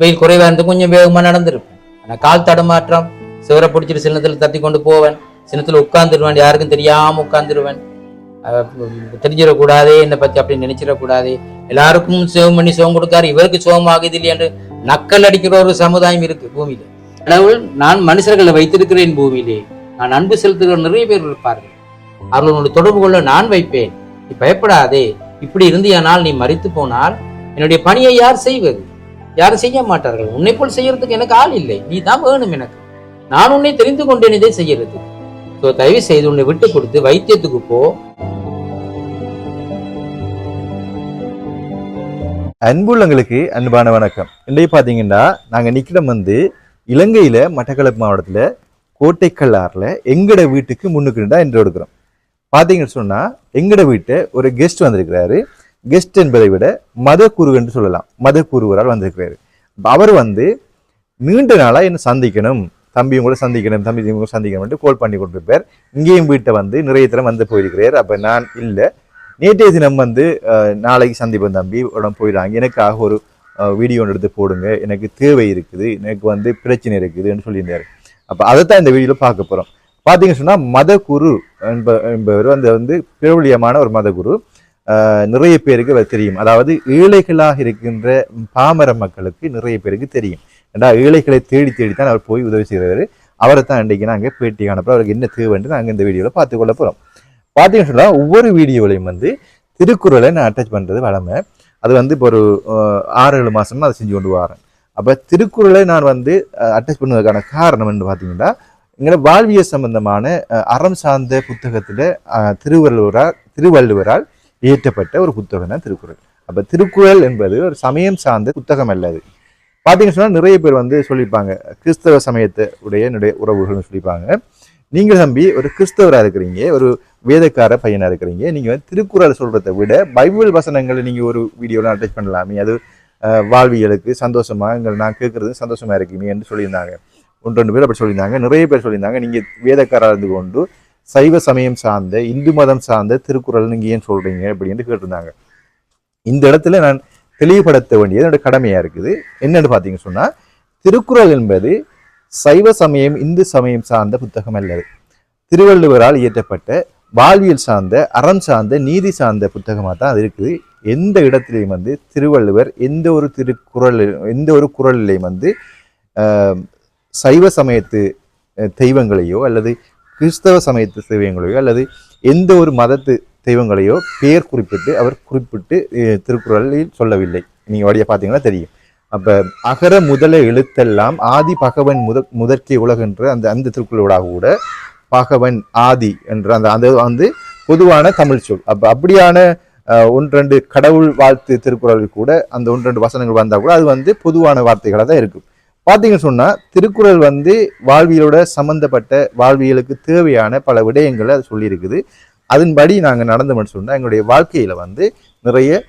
வெயில் குறைவாக இருந்து கொஞ்சம் வேகமாக நடந்திருப்பேன் ஆனால் கால் தடமாற்றம் சிவரை பிடிச்சிட்டு சின்னத்தில் தட்டி கொண்டு போவேன். சின்னத்தில் உட்காந்துருவேன் யாருக்கும் தெரியாமல் உட்காந்துருவேன் தெரிஞ்சிடக்கூடாதே. என்னை பற்றி அப்படி நினைச்சிடக்கூடாது. எல்லாருக்கும் சிவம் பண்ணி சிவம் கொடுக்காரு. இவருக்கு சிவம் ஆகுது இல்லை என்று நக்கல் அடிக்கிற ஒரு சமுதாயம் இருக்கு பூமியில. கடவுள் நான் மனுஷர்களை வைத்திருக்கிறேன் பூமியிலே. நான் அன்பு செலுத்துகிற நிறைய பேர் இருப்பார்கள். அவர்களோட தொடர்பு கொள்ள நான் வைப்பேன். நீ பயப்படாதே. இப்படி இருந்தியானால் நீ மறித்து போனால் என்னுடைய பணியை யார் செய்வது? யாரும் செய்ய மாட்டார்கள். உன்னை போல் செய்யறதுக்கு எனக்கு ஆள் இல்லை. நீ தான் வேணும் எனக்கு. நான் உன்னை தெரிந்து கொண்டேன் இதை செய்யறது. ஸோ தயவு செய்து உன்னை விட்டு கொடுத்து வைத்தியத்துக்கு போ. அன்புள்ளங்களுக்கு அன்பான வணக்கம். இன்றைக்கு பார்த்தீங்கன்னா நாங்கள் நிற்கிறோம் வந்து இலங்கையில் மட்டக்களப்பு மாவட்டத்தில் கோட்டைக்கல்லாறில் எங்கட வீட்டுக்கு முன்னுக்குண்டா என்று எடுக்கிறோம். பார்த்தீங்கன்னு சொன்னால் எங்கட வீட்டை ஒரு கெஸ்ட் வந்திருக்கிறாரு. கெஸ்ட் என்பதை விட மத குரு என்று சொல்லலாம். மதக்குருவரால் வந்திருக்கிறாரு. அவர் வந்து நீண்ட நாளாக என்ன சந்திக்கணும். தம்பியும் கூட சந்திக்கணும் தம்பி கூட சந்திக்கணும்னு கோல் பண்ணி கொண்டிருப்பார் இங்கேயும் வீட்டை வந்து நிறைய தரம் வந்து போயிருக்கிறார். அப்போ நான் இல்லை. நேற்றைய தினம் வந்து நாளைக்கு சந்திப்போம் தம்பி. உடம்பு போயிடாங்க. எனக்காக ஒரு வீடியோ ஒன்று எடுத்து போடுங்க. எனக்கு தேவை இருக்குது. எனக்கு வந்து பிரச்சனை இருக்குதுன்னு சொல்லியிருந்தாரு. அப்போ அதைத்தான் இந்த வீடியோவில் பார்க்க போகிறோம் பார்த்தீங்கன்னு சொன்னால் மதகுரு என்ப என்பவர் வந்து வந்து பிரபலியமான ஒரு மதகுரு குரு நிறைய பேருக்கு தெரியும். அதாவது ஏழைகளாக இருக்கின்ற பாமர மக்களுக்கு நிறைய பேருக்கு தெரியும். ஏன்னா ஏழைகளை தேடி தேடி தான் அவர் போய் உதவி செய்கிறவர் அவரை தான் இன்றைக்கு நாங்கள் பேட்டி காணப்போ அவருக்கு என்ன தேவைன்னு நாங்கள் இந்த வீடியோவில் பார்த்துக்கொள்ள போகிறோம் பார்த்தீங்கன்னு சொன்னால் ஒவ்வொரு வீடியோலையும் வந்து திருக்குறளை நான் அட்டாச் பண்ணுறது வளமை. அது வந்து இப்போ ஒரு ஆறு ஏழு மாதம்னா அதை செஞ்சு கொண்டு வரேன் அப்போ திருக்குறளை நான் வந்து அட்டாச் பண்ணுவதற்கான காரணம் என்று பார்த்தீங்கன்னா எங்களை வாழ்வியல் சம்பந்தமான அறம் சார்ந்த புத்தகத்தில் திருவள்ளுவரால் திருவள்ளுவரால் இயற்றப்பட்ட ஒரு புத்தகம் தான் திருக்குறள். அப்போ திருக்குறள் என்பது ஒரு சமயம் சார்ந்த புத்தகம் அல்லது பார்த்தீங்கன்னு சொன்னால் நிறைய பேர் வந்து சொல்லியிருப்பாங்க கிறிஸ்தவ சமயத்தை உடைய என்னுடைய உறவுகள்னு சொல்லியிருப்பாங்க. நீங்கள் தம்பி ஒரு கிறிஸ்தவராக இருக்கிறீங்க ஒரு வேதக்கார பையனாக இருக்கிறீங்க நீங்கள் வந்து திருக்குறள் சொல்கிறத விட பைபிள் வசனங்களை நீங்கள் ஒரு வீடியோவில் அட்டாச் பண்ணலாமே அது வாழ்வியலுக்கு சந்தோஷமாக எங்கள் நான் கேட்குறது சந்தோஷமாக இருக்குமே என்று சொல்லியிருந்தாங்க. ஒன்று ரெண்டு பேர் அப்படி சொல்லியிருந்தாங்க நிறைய பேர் சொல்லியிருந்தாங்க நீங்கள் வேதக்காராக இருந்து கொண்டு சைவ சமயம் சார்ந்த இந்து மதம் சார்ந்த திருக்குறள் நீங்கள் ஏன் சொல்கிறீங்க அப்படின்னு கேட்டிருந்தாங்க. இந்த இடத்துல நான் தெளிவுபடுத்த வேண்டியது என்னோட கடமையாக இருக்குது. என்னன்னு பார்த்தீங்கன்னு சொன்னால் திருக்குறள் என்பது சைவ சமயம் இந்து சமயம் சார்ந்த புத்தகம் அல்லது திருவள்ளுவரால் இயற்றப்பட்ட வாழ்வியல் சார்ந்த அறம் சார்ந்த நீதி சார்ந்த புத்தகமாக தான் அது இருக்குது. எந்த இடத்துலையும் வந்து திருவள்ளுவர் எந்த ஒரு திருக்குறள் எந்த ஒரு குறளிலையும் வந்து சைவ சமயத்து தெய்வங்களையோ அல்லது கிறிஸ்தவ சமயத்து தெய்வங்களையோ அல்லது எந்த ஒரு மதத்து தெய்வங்களையோ பெயர் குறிப்பிட்டு அவர் குறிப்பிட்டு திருக்குறளில் சொல்லவில்லை. நீங்கள் வழியாக பார்த்தீங்கன்னா தெரியும். அப்போ அகர முதல எழுத்தெல்லாம் ஆதி பகவன் முத முதற்கே உலகென்ற அந்த அந்த திருக்குறளோடாக கூட பகவன் ஆதி என்ற அந்த அந்த வந்து பொதுவான தமிழ் சொல். அப்போ அப்படியான ஒன்றெண்டு கடவுள் வாழ்த்து திருக்குறள் கூட அந்த ஒன்றெண்டு வசனங்கள் வந்தால் கூட அது வந்து பொதுவான வார்த்தைகளாக தான் இருக்கும். பார்த்தீங்கன்னு சொன்னால் திருக்குறள் வந்து வாழ்வியலோட சம்பந்தப்பட்ட வாழ்வியலுக்கு தேவையான பல விடயங்களை அது சொல்லியிருக்குது. அதன்படி நாங்கள் நடந்தோம்னு சொன்னால் எங்களுடைய வாழ்க்கையில் வந்து நிறைய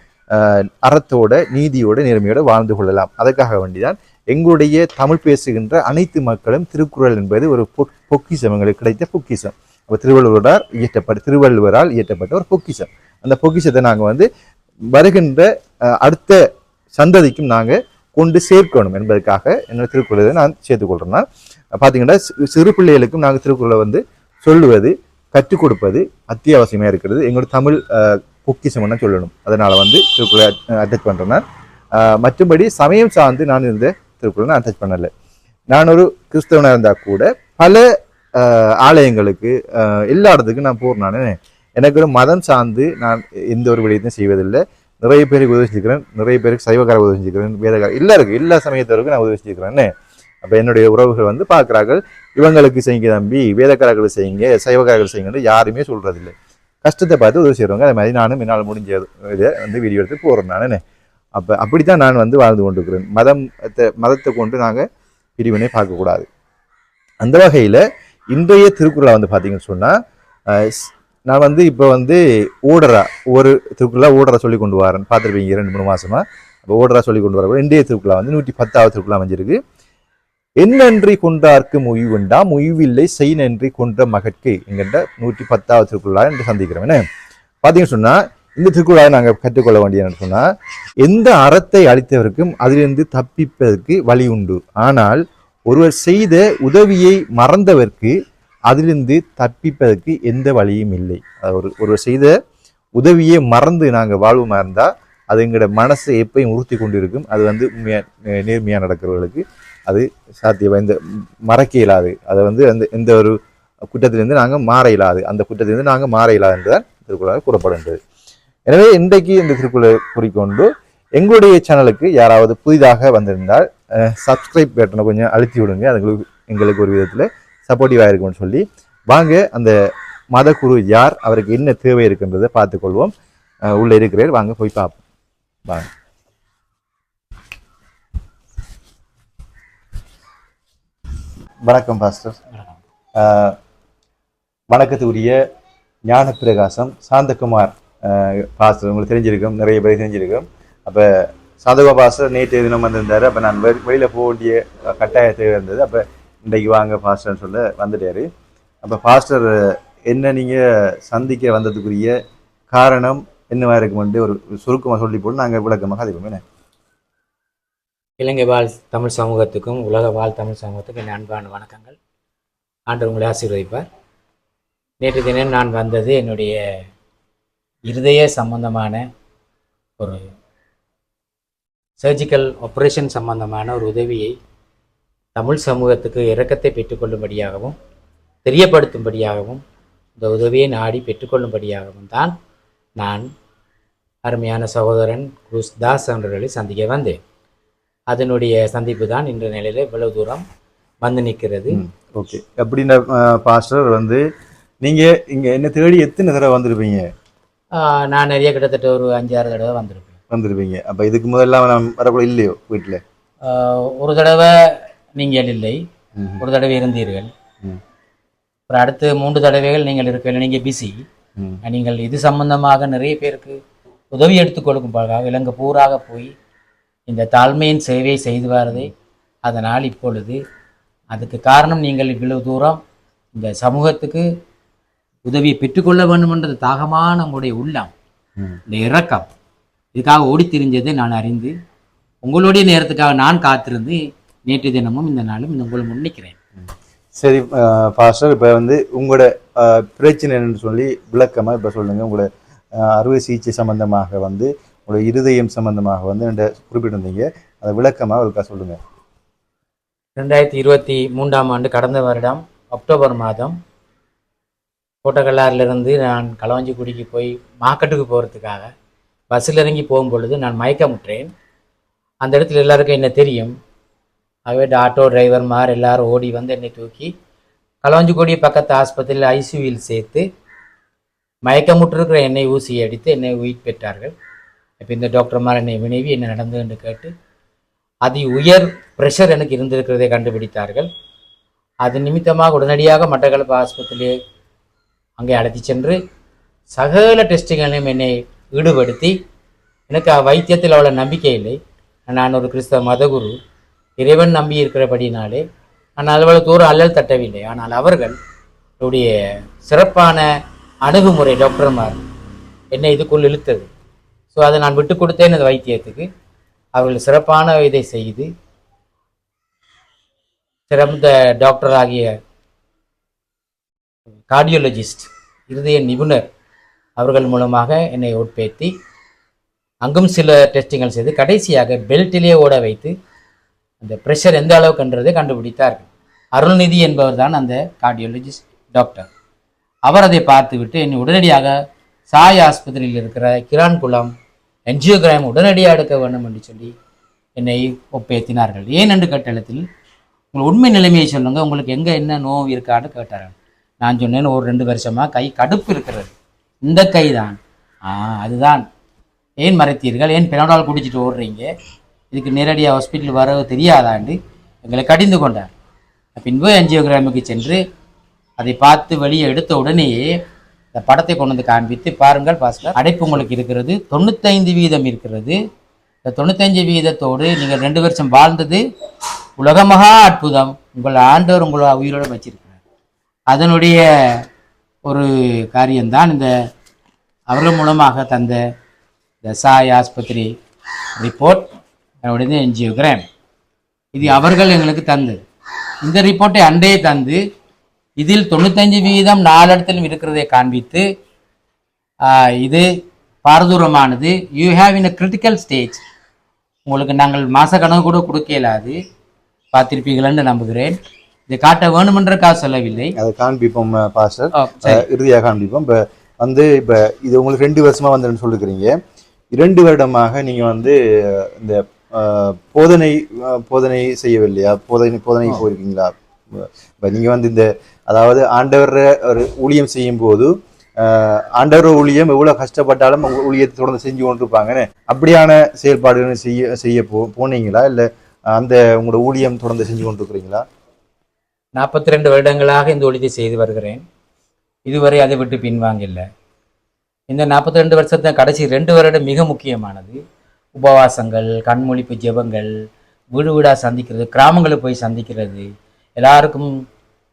அறத்தோட நீதியோட நேர்மையோட வாழ்ந்து கொள்ளலாம். அதற்காக வேண்டிதான் எங்களுடைய தமிழ் பேசுகின்ற அனைத்து மக்களும் திருக்குறள் என்பது ஒரு பொ- பொக்கிஷம். எங்களுக்கு கிடைத்த பொக்கிஷம். அப்போ திருவள்ளுவரால் இயற்றப்பட்ட திருவள்ளுவரால் இயற்றப்பட்ட ஒரு பொக்கிஷம். அந்த பொக்கிஷத்தை நாங்கள் வந்து வருகின்ற அடுத்த சந்ததிக்கும் நாங்கள் கொண்டு சேர்க்கணும் என்பதற்காக என்னோட திருக்குறளை நான் சேர்த்துக்கொள்கிறேன்னா பார்த்தீங்கன்னா சிறு பிள்ளைகளுக்கும் நாங்கள் திருக்குறளை வந்து சொல்லுவது கற்றுக் கொடுப்பது அத்தியாவசியமாக இருக்கிறது. எங்களோட தமிழ் அஹ், சொல்லணும் அதனால் வந்து திருக்குறளை அட்டாச் பண்ணுறேன்னா மற்றபடி சமயம் சார்ந்து நான் இருந்த திருக்குறளை நான் அட்டாச் பண்ணலை. நான் ஒரு கிறிஸ்தவனாக இருந்தால் கூட பல ஆலயங்களுக்கு எல்லா இடத்துக்கும் நான் போகிறேன் நான். எனக்கு ஒரு மதம் சார்ந்து நான் எந்த ஒரு விடயத்தையும் செய்வதில்லை. நிறைய பேருக்கு உதவி செஞ்சுக்கிறேன். நிறைய பேருக்கு சைவக்கார உதவி செஞ்சுக்கிறேன். வேதக்கார எல்லாருக்கும் எல்லா சமயத்தவருக்கும் நான் உதவி செஞ்சுக்கிறேன்னு. அப்போ என்னுடைய உறவுகள் வந்து பார்க்குறார்கள். இவங்களுக்கு செய்யுங்க தம்பி வேதக்காரர்கள் செய்யுங்க சைவக்காரர்கள் செய்யுங்கன்னு யாருமே சொல்கிறதில்லை கஷ்டத்தை பார்த்து உதவி செய்கிறவங்க அதே மாதிரி நானும் என்னால் முடிஞ்ச இதை வந்து வீடியோ எடுத்து போகிறேன் நான். அப்போ அப்படி தான் நான் வந்து வாழ்ந்து கொண்டிருக்கிறேன். மதம் மதத்தை கொண்டு நாங்கள் பிரிவினை பார்க்கக்கூடாது. அந்த வகையில் இன்றைய திருக்குறளை வந்து பார்த்தீங்கன்னு சொன்னால் நான் வந்து இப்போ வந்து ஓடரா ஒரு திருக்குறளா ஓடரா சொல்லி கொண்டு வரேன். பார்த்துருப்பீங்க ரெண்டு மூணு மாசமா. இப்போ ஓடரா சொல்லி கொண்டு வர இன்றைய திருக்குழா வந்து நூற்றி பத்தாவது திருக்குறளா அமைஞ்சிருக்கு. என்னன்றி கொன்றார்க்கு முய்வுண்டா முய்வில்லை செய் நன்றி கொன்ற மகற்கு என்கின்ற நூற்றி பத்தாவது திருக்குழா என்று சந்திக்கிறோம். என்ன? பார்த்தீங்கன்னு சொன்னால் இந்த திருக்குழாவை நாங்கள் கற்றுக்கொள்ள வேண்டியது சொன்னால் எந்த அறத்தை அளித்தவருக்கும் அதிலிருந்து தப்பிப்பதற்கு வழி உண்டு. ஆனால் ஒருவர் செய்த உதவியை மறந்தவர்க்கு அதிலிருந்து தப்பிப்பதற்கு எந்த வழியும் இல்லை. ஒரு ஒரு ஒருவர் செய்த உதவியை மறந்து நாங்கள் வாழ்வுமா இருந்தால் அது எங்களோட மனசை எப்பயும் உறுத்தி கொண்டிருக்கும். அது வந்து உண்மையாக நேர்மையாக நடக்கிறவர்களுக்கு அது சாத்தியம் இந்த மறக்க இயலாது. அதை வந்து அந்த எந்த ஒரு குற்றத்திலிருந்து நாங்கள் மாற இயலாது. அந்த குற்றத்திலிருந்து நாங்கள் மாற இயலாது என்றுதான் திருக்குறளால் கூறப்படுகின்றது. எனவே இன்றைக்கு இந்த திருக்குறளை குறிக்கொண்டு எங்களுடைய சேனலுக்கு யாராவது புதிதாக வந்திருந்தால் சப்ஸ்கிரைப் பட்டனை கொஞ்சம் அழுத்தி விடுங்க. அதுங்களுக்கு எங்களுக்கு ஒரு விதத்தில் சப்போர்ட்டிவாக இருக்கும்னு சொல்லி. வாங்க அந்த மதகுரு யார் அவருக்கு என்ன தேவை இருக்குன்றதை பார்த்துக்கொள்வோம். உள்ள இருக்கிறார் வாங்க போய் பார்ப்போம். வாங்க. வணக்கம் பாஸ்டர். வணக்கத்துக்குரிய ஞான பிரகாசம் சாந்தகுமார் பாஸ்டர் உங்களுக்கு தெரிஞ்சிருக்கும் நிறைய பேர் தெரிஞ்சிருக்கும். அப்போ சாந்தகுமார் பாஸ்டர் நேற்று தினம் வந்திருந்தார் அப்போ நான் வெளி வெளியில் போக வேண்டிய அஹ், கட்டாய தேவை இருந்தது அப்போ இன்றைக்கு வாங்க ஃபாஸ்டர்னு சொல்ல வந்துட்டாரு. அப்போ ஃபாஸ்டர் என்ன நீங்கள் சந்திக்க வந்ததுக்குரிய காரணம் என்னவா இருக்குமென்று ஒரு சுருக்கமாக சொல்லி போட்டு நாங்கள் விளக்கமாக கதைப்போம் என்ன இலங்கை வாழ் தமிழ் சமூகத்துக்கும் உலக வாழ் தமிழ் சமூகத்துக்கும் என் அன்பான வணக்கங்கள். ஆண்டு உங்களை ஆசீர்வதிப்பார். நேற்று தினம் நான் வந்தது என்னுடைய இருதய சம்பந்தமான ஒரு சர்ஜிக்கல் ஆப்ரேஷன் சம்பந்தமான ஒரு உதவியை தமிழ் சமூகத்துக்கு இரக்கத்தை பெற்றுக்கொள்ளும்படியாகவும் தெரியப்படுத்தும்படியாகவும் இந்த உதவியை நாடி பெற்றுக்கொள்ளும்படியாகவும் தான் நான் அருமையான சகோதரன் குருஸ் தாஸ் அவர்களை சந்திக்க வந்தேன். அதனுடைய சந்திப்பு தான் இன்ற நிலையில் இவ்வளவு தூரம் வந்து நிற்கிறது. ஓகே. அப்படின்னா பாஸ்டர் வந்து நீங்கள் இங்கே என்ன தேடி எத்தனை தடவை வந்திருப்பீங்க? நான் நிறைய கிட்டத்தட்ட ஒரு அஞ்சாறு தடவை வந்திருப்பேன். வந்திருப்பீங்க. அப்போ இதுக்கு முதல்ல நான் வரக்கூட இல்லையோ வீட்டில் ஒரு தடவை நீங்கள் இல்லை. ஒரு தடவை இருந்தீர்கள். ம். அப்புறம் அடுத்து மூன்று தடவைகள் நீங்கள் இருக்கல நீங்கள் பிஸி. நீங்கள் இது சம்பந்தமாக நிறைய பேருக்கு உதவி எடுத்துக் கொடுக்கும்பாக இலங்கை பூராக போய் இந்த தாழ்மையின் சேவையை செய்து வரதை. அதனால் இப்பொழுது அதுக்கு காரணம் நீங்கள் இவ்வளவு தூரம் இந்த சமூகத்துக்கு உதவியை பெற்றுக்கொள்ள வேண்டும் என்றது தாகமான உங்களுடைய உள்ளம். ம். இந்த இரக்கம். இதுக்காக ஓடி திரிஞ்சதை நான் அறிந்து உங்களுடைய நேரத்துக்காக நான் காத்திருந்து நேற்று தினமும் இந்த நாளும் இந்த உங்களை முன்னிக்கிறேன். சரி பாஸ்டர் இப்போ வந்து உங்களோட பிரச்சனை என்னன்னு சொல்லி விளக்கமாக இப்போ சொல்லுங்கள் உங்களோட அறுவை சிகிச்சை சம்பந்தமாக வந்து உங்களோட இருதயம் சம்பந்தமாக வந்து என்கிட்ட குறிப்பிட்டிருந்தீங்க. அதை விளக்கமாக ஒருக்கா சொல்லுங்கள் ரெண்டாயிரத்தி இருபத்தி மூன்றாம் ஆண்டு கடந்த வருடம் அக்டோபர் மாதம் கோட்டக்கல்லாரிலிருந்து நான் களவஞ்சிக்குடிக்கு போய் மார்க்கெட்டுக்கு போகிறதுக்காக பஸ்ஸில் இறங்கி போகும் பொழுது நான் மயக்கமுற்றேன். அந்த இடத்துல எல்லாருக்கும் என்ன தெரியும்? ஆகவே ஆட்டோ டிரைவர்மார் எல்லாரும் ஓடி வந்து என்னை தூக்கி களவஞ்சிக்கொடி பக்கத்து ஆஸ்பத்திரியில் ஐசியூவில் சேர்த்து மயக்கமுற்றிருக்கிற என்னை ஊசி அடித்து என்னை உயிர் பெற்றார்கள். இப்போ இந்த டாக்டர்மார் என்னை வினைவி என்ன நடந்தது என்று கேட்டு அதி உயர் ப்ரெஷர் எனக்கு இருந்திருக்கிறதை கண்டுபிடித்தார்கள். அது நிமித்தமாக உடனடியாக மட்டக்களப்பு ஆஸ்பத்திரியை அங்கே அழைத்து சென்று சகல டெஸ்ட்டுகளையும் என்னை ஈடுபடுத்தி எனக்கு வைத்தியத்தில் அவ்வளோ நம்பிக்கை இல்லை. நான் ஒரு கிறிஸ்தவ மதகுரு. இறைவன் நம்பி இருக்கிறபடினாலே நான் அவ்வளோ தூரம் அல்லல் தட்டவில்லை. ஆனால் அவர்கள் உடைய சிறப்பான அணுகுமுறை டாக்டர்மார் என்னை இதுக்குள் இழுத்தது. ஸோ அதை நான் விட்டு கொடுத்தேன் அந்த வைத்தியத்துக்கு. அவர்கள் சிறப்பான இதை செய்து சிறந்த டாக்டர் ஆகிய கார்டியோலஜிஸ்ட் இருதய நிபுணர் அவர்கள் மூலமாக என்னை உட்பேத்தி அங்கும் சில டெஸ்டிங்கள் செய்து கடைசியாக பெல்ட்டிலே ஓட வைத்து இந்த ப்ரெஷர் எந்த அளவுக்குன்றதை கண்டுபிடித்தார்கள் அருள்நிதி என்பவர் தான் அந்த கார்டியோலஜிஸ்ட் டாக்டர் அவர் அதை பார்த்துவிட்டு என்னை உடனடியாக சாய் ஆஸ்பத்திரியில் இருக்கிற கிரான் குளம் என்ஜியோகிராம் உடனடியாக எடுக்க வேண்டும் என்று சொல்லி என்னை ஒப்பேத்தினார்கள். ஏன் என்று கட்டளத்தில் உங்கள் உண்மை நிலைமையை சொல்லுங்க உங்களுக்கு எங்கே என்ன நோவு இருக்கான்னு கேட்டார்கள். நான் சொன்னேன் ஒரு ரெண்டு வருஷமாக கை கடுப்பு இருக்கிறது. இந்த கை தான் ஆ அதுதான். ஏன் மறைத்தீர்கள்? ஏன் பெனடால் குடிச்சிட்டு ஓடுறீங்க? இதுக்கு நேரடியாக ஹாஸ்பிட்டல் வர தெரியாதாண்டு எங்களை கடிந்து கொண்டார். பின்பு என்ஜியோகிராமுக்கு சென்று அதை பார்த்து வெளியே எடுத்த உடனேயே இந்த படத்தை கொண்டு வந்து காண்பித்து பாருங்கள் பாஸ்டர் அடைப்பு உங்களுக்கு இருக்கிறது. தொண்ணூத்தைந்து வீதம் இருக்கிறது. இந்த தொண்ணூத்தஞ்சு வீதத்தோடு நீங்கள் ரெண்டு வருஷம் வாழ்ந்தது உலகமகா அற்புதம். உங்கள் ஆண்டவர் உங்களை உயிரோடு வச்சிருக்கிறார். அதனுடைய ஒரு காரியம்தான் இந்த அவர்கள் மூலமாக தந்த இந்த சாய் ஆஸ்பத்திரி ரிப்போர்ட் என்னுடைய என்ஜியோகிராம் இது அவர்கள் எங்களுக்கு தந்தது. இந்த ரிப்போர்ட்டை அன்றே தந்து இதில் தொண்ணூத்தஞ்சு வீதம் நாலு இடத்திலும் இருக்கிறதை காண்பித்து இது பாரதூரமானது. You have in a critical stage உங்களுக்கு நாங்கள் மாச கணக்கு கூட கொடுக்க இயலாது பார்த்திருப்பீர்கள்னு நம்புகிறேன். இதை காட்ட வேணுமென்றக்காக சொல்லவில்லை. அதை காண்பிப்போம் பாஸ்டர். இறுதியாக காண்பிப்போம். இப்போ வந்து இப்போ இது உங்களுக்கு ரெண்டு வருஷமா வந்துன்னு சொல்லிருக்கிறீங்க. இரண்டு வருடமாக நீங்க வந்து இந்த போதனை போதனை செய்யவில்லையா? போதனை போதனை போயிருக்கீங்களா? இப்போ நீங்க வந்து இந்த அதாவது ஆண்டவர் ஒரு ஊழியம் செய்யும் போது ஆண்டவர் ஊழியம் எவ்வளவு கஷ்டப்பட்டாலும் உங்க ஊழியத்தை தொடர்ந்து செஞ்சு கொண்டிருப்பாங்கன்னு அப்படியான செயல்பாடுகள் செய்ய செய்ய போ போனீங்களா? இல்ல அந்த உங்களோட ஊழியம் தொடர்ந்து செஞ்சு கொண்டிருக்கிறீங்களா? நாற்பத்தி ரெண்டு வருடங்களாக இந்த ஒழித்தை செய்து வருகிறேன். இதுவரை அதை விட்டு பின்வாங்கல இந்த நாற்பத்தி ரெண்டு வருஷத்தை கடைசி ரெண்டு வருடம் மிக முக்கியமானது. உபவாசங்கள் கண்மொழிப்பு ஜெபங்கள் வீடு வீடாக சந்திக்கிறது கிராமங்களுக்கு போய் சந்திக்கிறது எல்லாருக்கும்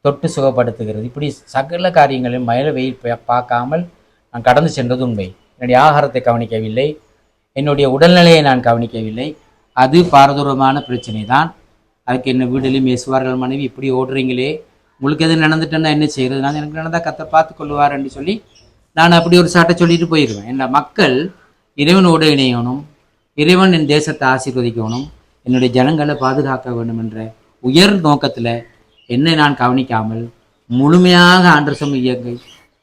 தொட்டு சுகப்படுத்துகிறது. இப்படி சகல காரியங்களையும் மயில வெயில் பார்க்காமல் நான் கடந்து சென்றது உண்மை. என்னுடைய ஆகாரத்தை கவனிக்கவில்லை. என்னுடைய உடல்நிலையை நான் கவனிக்கவில்லை. அது பாரதூரமான பிரச்சனை தான் அதுக்கு என்ன வீடுலையும் பேசுவார்கள் மனைவி இப்படி ஓடுறீங்களே. உங்களுக்கு எது நடந்துட்டேன்னா என்ன செய்கிறது நான் எனக்கு நடந்தால் கத்தை பார்த்து கொள்வார் என்று சொல்லி நான் அப்படி ஒரு சாட்டை சொல்லிட்டு போயிடுவேன் என்ற மக்கள் இறைவனோடு இணையணும். இறைவன் என் தேசத்தை ஆசீர்வதிக்கணும். என்னுடைய ஜனங்களை பாதுகாக்க வேண்டும் என்ற உயர் நோக்கத்தில் என்னை நான் கவனிக்காமல் முழுமையாக ஆண்டர்சம் இயங்கை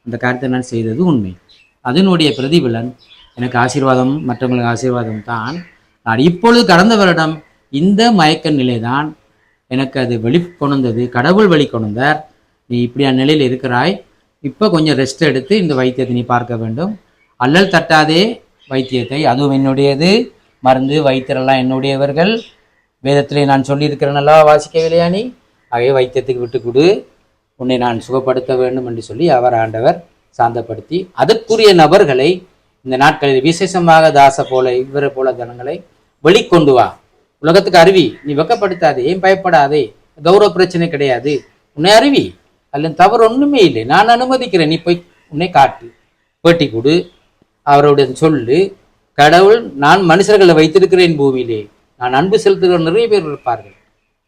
அந்த காரியத்தை நான் செய்தது உண்மை. அதனுடைய பிரதிபலன் எனக்கு ஆசீர்வாதம் மற்றவங்களுக்கு ஆசீர்வாதம் தான். நான் இப்பொழுது கடந்த வருடம் இந்த மயக்க நிலைதான் எனக்கு அது வெளி கொணந்தது கடவுள் வெளிக்கொணர்ந்தார் நீ இப்படியான நிலையில் இருக்கிறாய். இப்போ கொஞ்சம் ரெஸ்ட் எடுத்து இந்த வைத்தியத்தை நீ பார்க்க வேண்டும். அல்லல் தட்டாதே வைத்தியத்தை. அதுவும் என்னுடையது. மருந்து வைத்தியரெல்லாம் என்னுடையவர்கள். வேதத்திலே நான் சொல்லியிருக்கிறேன் அல்லவா வாசிக்கவில்லையா நீ? ஆகவே வைத்தியத்துக்கு விட்டு கொடு. உன்னை நான் சுகப்படுத்த வேண்டும் என்று சொல்லி அவர் ஆண்டவர் சாந்தப்படுத்தி அதற்குரிய நபர்களை இந்த நாட்களில் விசேஷமாக தாச போல இவரை போல தனங்களை வெளிக்கொண்டு வா. உலகத்துக்கு அருவி நீ வெக்கப்படுத்தாதே ஏன் பயப்படாதே? கௌரவ பிரச்சனை கிடையாது. உன்னை அருவி அல்ல தவறு ஒன்றுமே இல்லை. நான் அனுமதிக்கிறேன். நீ போய் உன்னை காட்டு. பேட்டி கொடு. அவருடைய சொல்லு. கடவுள் நான் மனுஷர்களை வைத்திருக்கிறேன் பூமியிலே. நான் அன்பு செலுத்துகிற நிறைய பேர் இருப்பார்கள்.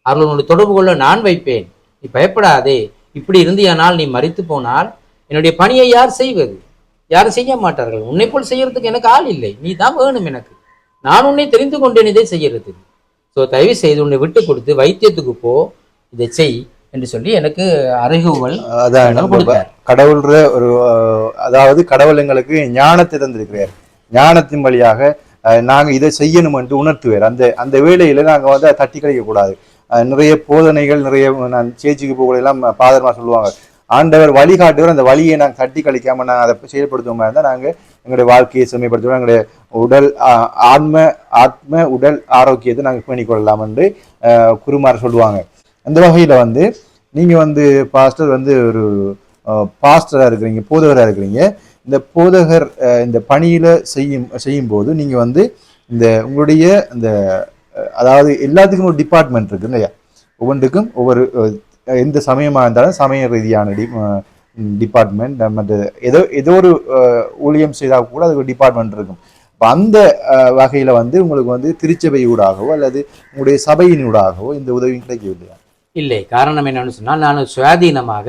அவர்களோட தொடர்பு கொள்ள நான் வைப்பேன். நீ பயப்படாதே. இப்படி இருந்தியானால் நீ மறித்து போனால் என்னுடைய பணியை யார் செய்வது? யாரும் செய்ய மாட்டார்கள்? உன்னை போல் செய்யறதுக்கு எனக்கு ஆள் இல்லை. நீ தான் வேணும் எனக்கு. நான் உன்னை தெரிந்து கொண்டேன் இதை செய்யறது. ஸோ தயவு செய்து உன்னை விட்டு கொடுத்து வைத்தியத்துக்கு போ. இதை செய் என்று சொல்லி எனக்கு அறைகூவல் அதான். கடவுள்ற ஒரு அதாவது கடவுள் எங்களுக்கு ஞானத்தை தந்திருக்கிறார். ஞானத்தின் வழியாக நாங்கள் இதை செய்யணும் என்று உணர்த்துவார் அந்த அந்த வேலையில் நாங்கள் வந்து அதை தட்டி கழிக்கக்கூடாது நிறைய போதனைகள் நிறைய நான் சேச்சிக்கு போகலாம் பாதர்மா சொல்லுவாங்க. ஆண்டவர் வழிகாட்டுவர் அந்த வழியை நாங்கள் தட்டி கழிக்காம நாங்கள் அதை செயல்படுத்துவோமா இருந்தால் நாங்கள் எங்களுடைய வாழ்க்கையை செம்மைப்படுத்துவோம். எங்களுடைய உடல் ஆத்ம ஆத்ம உடல் ஆரோக்கியத்தை நாங்கள் பேணிக் கொள்ளலாம் என்று குருமார் சொல்லுவாங்க. அந்த வகையில் வந்து நீங்கள் வந்து பாஸ்டர் வந்து ஒரு பாஸ்டராக இருக்கிறீங்க போதவராக இருக்கிறீங்க. இந்த போதகர் இந்த பணியில் செய்யும் செய்யும் போது வந்து இந்த உங்களுடைய இந்த அதாவது எல்லாத்துக்கும் ஒரு டிபார்ட்மெண்ட் இருக்கு இல்லையா? ஒவ்வொன்றுக்கும் ஒவ்வொரு எந்த சமயமாக இருந்தாலும் சமய ரீதியான டி டிபார்ட்மெண்ட் மற்ற ஏதோ ஏதோ ஒரு ஊழியம் செய்தால் கூட அதுக்கு ஒரு டிபார்ட்மெண்ட் இருக்கும். இப்போ அந்த வகையில் வந்து உங்களுக்கு வந்து திருச்சபை ஊடாகவோ அல்லது உங்களுடைய சபையின் ஊடாகவோ இந்த உதவி கிடைக்கவில்லையா? இல்லை. காரணம் என்னன்னு சொன்னால் நான் சுயாதீனமாக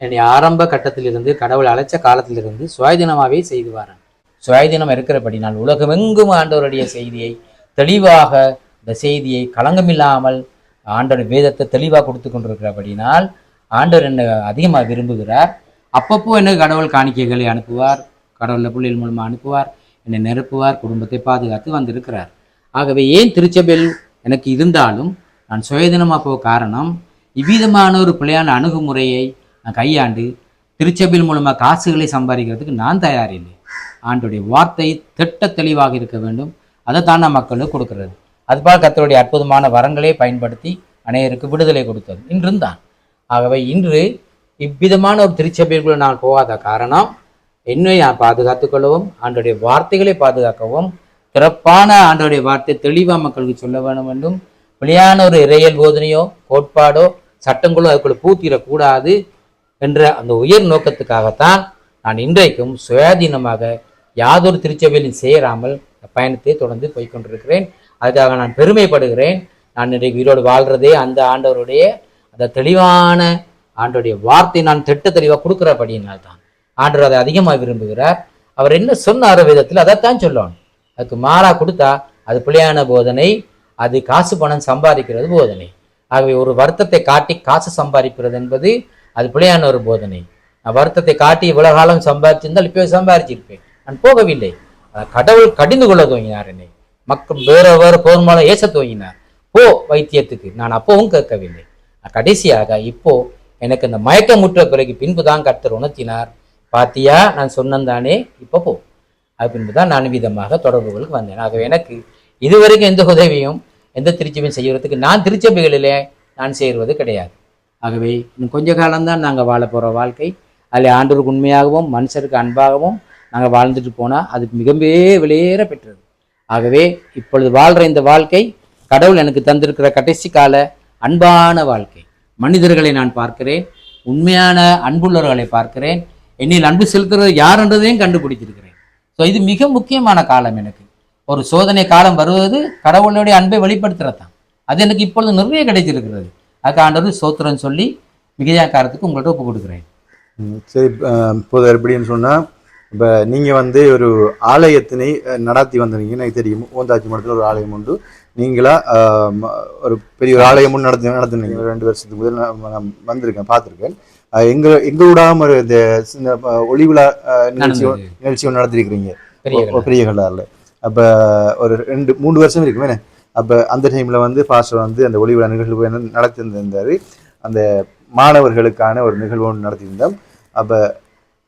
என்னுடைய ஆரம்ப கட்டத்திலிருந்து கடவுள் அழைச்ச காலத்திலிருந்து சுயாதீனமாகவே செய்து வரேன். சுயாதீனம் இருக்கிறபடி நான் உலகமெங்கும் ஆண்டவருடைய செய்தியை தெளிவாக இந்த செய்தியை களங்கமில்லாமல் ஆண்டவர் வேதத்தை தெளிவாக கொடுத்து கொண்டிருக்கிறபடினால் ஆண்டவர் என்னை அதிகமாக விரும்புகிறார். அப்பப்போ எனக்கு கடவுள் காணிக்கைகளை அனுப்புவார் கடவுளில் பிள்ளைகள் மூலமாக அனுப்புவார் என்னை நிரப்புவார் குடும்பத்தை பாதுகாத்து வந்திருக்கிறார். ஆகவே ஏன் திருச்சபையில் எனக்கு இருந்தாலும் நான் சுயதினமாக போக காரணம் இவ்விதமான ஒரு பிள்ளையான அணுகுமுறையை கையாண்டு திருச்சபையில் மூலமாக காசுகளை சம்பாதிக்கிறதுக்கு நான் தயாரில்லை ஆண்டுடைய வார்த்தை திட்ட தெளிவாக இருக்க வேண்டும். அதை தான் நான் மக்களுக்கு கொடுக்கிறது. அதுபால் கத்தருடைய அற்புதமான வரங்களை பயன்படுத்தி அநேகருக்கு விடுதலை கொடுத்தது. இன்றும் தான் ஆகவே இன்று இவ்விதமான ஒரு திருச்சபைக்குள்ள நான் போகாத காரணம் என்னை நான் பாதுகாத்துக்கொள்ளவும் ஆண்டுடைய வார்த்தைகளை பாதுகாக்கவும் சிறப்பான ஆண்டோடைய வார்த்தை தெளிவாக மக்களுக்கு சொல்ல வேண்டும் என்றும் வெளியான ஒரு இறையல் போதனையோ கோட்பாடோ சட்டங்களோ அதுக்குள்ள பூத்திடக்கூடாது. என்ற அந்த உயர் நோக்கத்துக்காகத்தான் நான் இன்றைக்கும் சுயாதீனமாக யாதொரு திருச்சபையிலும் சேராமல் பயணத்தை தொடர்ந்து போய்கொண்டிருக்கிறேன் அதுக்காக நான் பெருமைப்படுகிறேன். நான் இன்றைக்கு உயிரோடு வாழ்கிறதே அந்த ஆண்டவருடைய அந்த தெளிவான ஆண்டோடைய வார்த்தை நான் திட்ட தெளிவாக கொடுக்குறபடியினால் தான் ஆண்டவர் அதை அதிகமாக விரும்புகிறார். அவர் என்ன சொன்னார் விதத்தில் அதைத்தான் சொல்லணும் அதுக்கு மாறா கொடுத்தா அது பிள்ளையான போதனை அது காசு பணம் சம்பாதிக்கிறது போதனை. ஆகவே ஒரு வருத்தத்தை காட்டி காசு சம்பாதிக்கிறது என்பது அது பிள்ளையான ஒரு போதனை. நான் வருத்தத்தை காட்டி இவ்வளவு காலம் சம்பாதிச்சிருந்தால் இப்போ சம்பாதிச்சிருப்பேன். நான் போகவில்லை. கடவுள் கடிந்து கொள்ள துவங்கினார் என்னை. மக்கள் வேற வேற போர்மால ஏச துவங்கினார். போ வைத்தியத்துக்கு. நான் அப்பவும் கேட்கவில்லை. கடைசியாக இப்போ எனக்கு இந்த மயக்கமுற்ற பிறகு பின்பு தான் கர்த்தர் உணர்த்தினார். பாத்தியா நான் சொன்னந்தானே? இப்போ போ. அது பின்பு தான் நான் விதமாக தொடர்புகளுக்கு வந்தேன். ஆகவே எனக்கு இதுவரைக்கும் எந்த உதவியும் எந்த திருச்சபையும் செய்யறதுக்கு நான் திருச்சபைகளிலே நான் சேருவது கிடையாது. ஆகவே இன்னும் கொஞ்ச காலம்தான் நாங்கள் வாழ போகிற வாழ்க்கை. அதில் ஆண்டவருக்கு உண்மையாகவும் மனுஷருக்கு அன்பாகவும் நாங்கள் வாழ்ந்துட்டு போனால் அது மிகவே வெளியேற பெற்றது. ஆகவே இப்பொழுது வாழ்கிற இந்த வாழ்க்கை கடவுள் எனக்கு தந்திருக்கிற கடைசி கால அன்பான வாழ்க்கை. மனிதர்களை நான் பார்க்கிறேன் உண்மையான அன்புள்ளவர்களை பார்க்கிறேன் என்னில் அன்பு செலுத்துறது யாருன்றதையும் கண்டுபிடித்திருக்கிறேன். ஸோ இது மிக முக்கியமான காலம் எனக்கு. ஒரு சோதனை காலம் வருவது கடவுளுடைய அன்பை வெளிப்படுத்துறது அது எனக்கு இப்பொழுது நிறைய கிடைத்திருக்கிறது. அதுக்கு ஆண்டவர் சோத்திரம் சொல்லி மிகையாக்காரத்துக்கு உங்கள்கிட்ட ஒப்பு கொடுக்குறேன். சரி இப்போது எப்படின்னு சொன்னா இப்ப நீங்க வந்து ஒரு ஆலயத்தினை நடத்தி வந்தீங்க எனக்கு தெரியும். ஓந்தாச்சி மடத்துல ஒரு ஆலயம் உண்டு. நீங்களா ஒரு பெரிய ஒரு ஆலயம் முன் நடத்தி நடத்துனீங்க ஒரு ரெண்டு வருஷத்துக்கு முதல் நான் வந்திருக்கேன் பார்த்துருக்கேன். எங்க எங்க விடாம ஒரு இந்த சின்ன ஒளி விழா நிகழ்ச்சி. நிகழ்ச்சி ஒன்று நடத்திருக்கிறீங்க. பெரிய கல்லாரில் அப்ப ஒரு ரெண்டு மூணு வருஷம் இருக்குமே அப்ப அந்த டைம்ல வந்து பாஸ்டர் வந்து அந்த ஒளி விழா நிகழ்வு என்ன நடத்தியிருந்தாரு அந்த மாணவர்களுக்கான ஒரு நிகழ்வு ஒன்று நடத்தியிருந்தோம் அப்ப